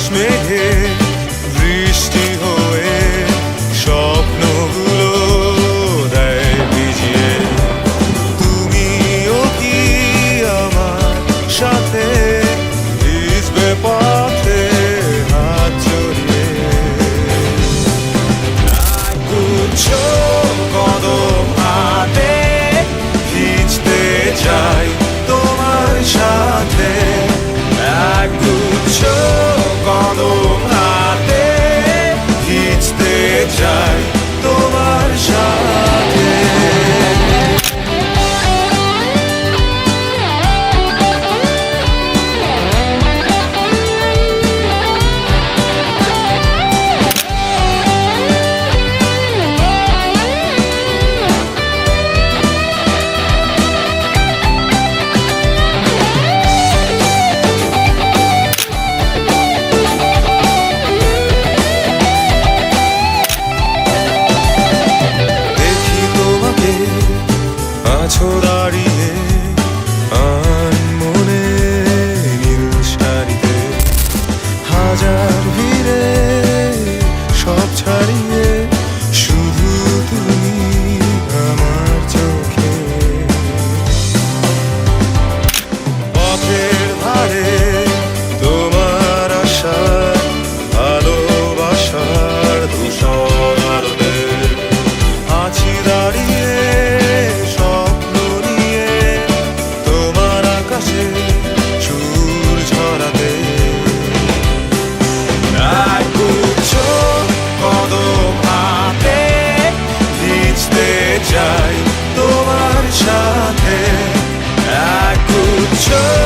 আকাশ মেঘে বৃষ্টি হয়ে স্বপ্নগুলো দেয় ভিজিয়ে। ও কি আমার সাথে ভিজবে পথে হাত জড়িয়ে? না 찾아. show